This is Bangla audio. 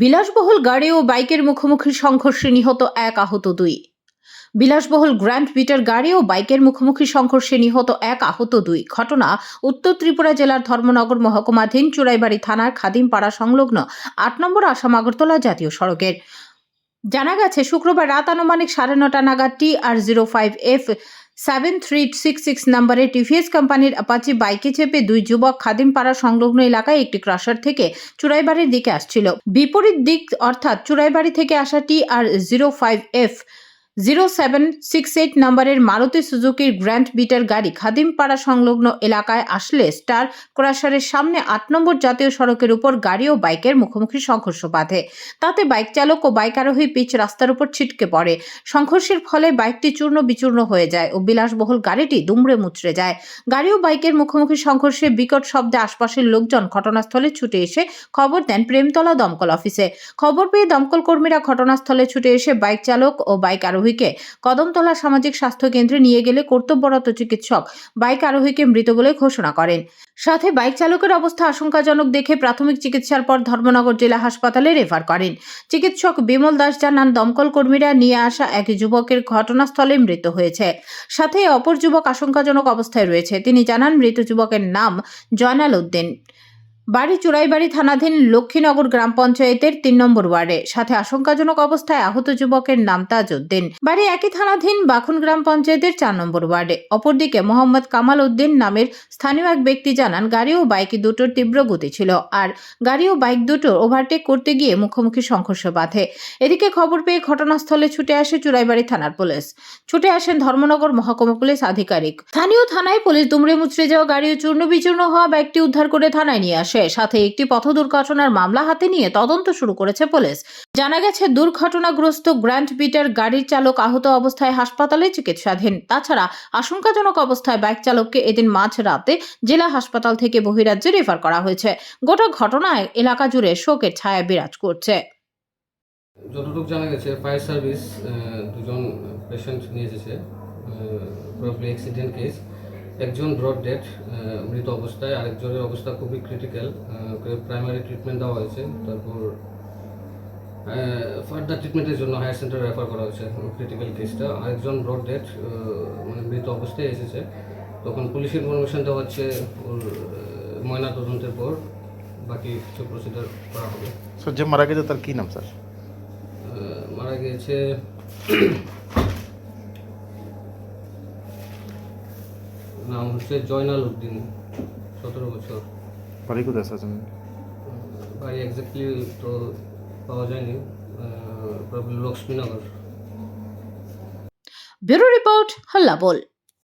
বিলাসবহুল গাড়ি ও বাইকের মুখোমুখি সংঘর্ষে নিহত এক আহত দুই। বিলাসবহুল গ্র্যান্ড বিটার গাড়ি ও বাইকের মুখোমুখি সংঘর্ষে নিহত এক আহত দুই। ঘটনা উত্তর ত্রিপুরা জেলার ধর্মনগর মহকুমাধীন চুরাইবাড়ি থানার খাদিমপাড়া সংলগ্ন আট নম্বর আসাম আগরতলা জাতীয় সড়কের। জানা গেছে, শুক্রবার রাত আনুমানিক সাড়ে নটা নাগাদ T R zero five F seven three six six নাম্বারে টিভিএস কোম্পানির অ্যাপাচি বাইকে চেপে দুই যুবক খাদিমপাড়া সংলগ্ন এলাকায় একটি ক্রাশার থেকে চুরাইবাড়ির দিকে আসছিল। বিপরীত দিক অর্থাৎ চুরাইবাড়ি থেকে আসা T R zero five F zero seven six eight নম্বরের মারুতি সুজুকির গ্র্যান্ড বিটার গাড়ি খাদিমপাড়া সংলগ্ন এলাকায় আসলে স্টার ক্রাশারের সামনে আট নম্বর জাতীয় সড়কের উপর গাড়ি ও বাইকের মুখোমুখি সংঘর্ষ বাধে। তাতে বাইক চালক ও বাইক আরোহী পিচ রাস্তার উপর ছিটকে পড়ে। সংঘর্ষের ফলে বাইকটি চূর্ণ বিচূর্ণ হয়ে যায় ও বিলাসবহুল গাড়িটি দুমড়ে মুচড়ে যায়। গাড়ি ও বাইকের মুখোমুখি সংঘর্ষে বিকট শব্দে আশপাশের লোকজন ঘটনাস্থলে ছুটে এসে খবর দেন প্রেমতলা দমকল অফিসে। খবর পেয়ে দমকল কর্মীরা ঘটনাস্থলে ছুটে এসে বাইক চালক ও বাইক আরোহীকে কদমতলা সামাজিক স্বাস্থ্য কেন্দ্রে নিয়ে গেলে কর্তব্যরত চিকিৎসক বাইক আরোহীকে মৃত বলে ঘোষণা করেন। সাথে বাইক চালকের অবস্থা আশঙ্কাজনক দেখে প্রাথমিক চিকিৎসার পর ধর্মনগর জেলা হাসপাতালে রেফার করেন। চিকিৎসক বিমল দাস জানান, দমকল কর্মীরা নিয়ে আসা এক যুবকের ঘটনাস্থলে মৃত হয়েছে। সাথে অপর যুবক আশঙ্কাজনক অবস্থায় রয়েছে। তিনি জানান, মৃত যুবকের নাম জয়নাল উদ্দিন। বাড়ি চুরাইবাড়ি থানাধীন লক্ষ্মীনগর গ্রাম পঞ্চায়েতের তিন নম্বর ওয়ার্ডে। সাথে আশঙ্কাজনক অবস্থায় আহত যুবকের নাম তাজউদ্দিন। বাড়ি একই থানাধীন বাখুন গ্রাম পঞ্চায়েতের চার নম্বর ওয়ার্ডে। অপরদিকে মোহাম্মদ কামাল উদ্দিন নামের স্থানীয় এক ব্যক্তি জানান, গাড়ি ও বাইক দুটোর তীব্র গতি ছিল আর গাড়ি ও বাইক দুটো ওভারটেক করতে গিয়ে মুখোমুখি সংঘর্ষ বাধে। এদিকে খবর পেয়ে ঘটনাস্থলে ছুটে আসে চুরাইবাড়ি থানার পুলিশ। ছুটে আসেন ধর্মনগর মহকুমা পুলিশ আধিকারিক। স্থানীয় থানায় পুলিশ দুমড়ে মুচড়ে যাওয়া গাড়ি ও চূর্ণ বিচূর্ণ হওয়া বাইকটি উদ্ধার করে থানায় নিয়ে আসে। সাথে একটি পথ দুর্ঘটনার মামলা হাতে নিয়ে তদন্ত শুরু করেছে পুলিশ। জানা গেছে, দুর্ঘটনাগ্রস্ত গ্র্যান্ড বিটার গাড়ির চালক আহত অবস্থায় হাসপাতালে চিকিৎসাধীন। তাছাড়া আশঙ্কাজনক অবস্থায় বাইক চালককে এদিন মাঝ রাতে জেলা হাসপাতাল থেকে বহিরাজ্যে রেফার করা হয়েছে। গোটা ঘটনায় এলাকা জুড়ে শোকের ছায়া বিরাজ করছে। যতটুকু জানা গেছে, ফায়ার সার্ভিস দুজন পেশেন্ট নিয়ে এসেছে অ্যাক্সিডেন্ট কেস একজন ব্রড ডেড মৃত অবস্থায় আরেকজনের অবস্থা খুবই ক্রিটিক্যাল প্রাইমারি ট্রিটমেন্ট দেওয়া হয়েছে। তারপর ফার্দার ট্রিটমেন্টের জন্য হায়ার সেন্টারে রেফার করা হয়েছে ক্রিটিক্যাল কেসটা আরেকজন ব্রড ডেড মানে মৃত অবস্থায় এসেছে। তখন পুলিশ ইনফরমেশন দেওয়া হচ্ছে ওর ময়না তদন্তের পর। বাকি কিছু প্রসিডার করা হবে। স্যার যে মারা গেছে তার কী নাম স্যার? মারা গিয়েছে হচ্ছে জয়নাল উদ্দিন সতেরো বছর। বাড়ি কোথায় স্যার বাড়ি এক্স্যাক্টলি তো পাওয়া যায়নি লক্ষ্মীনগর। ব্যুরো রিপোর্ট হল্লা বল।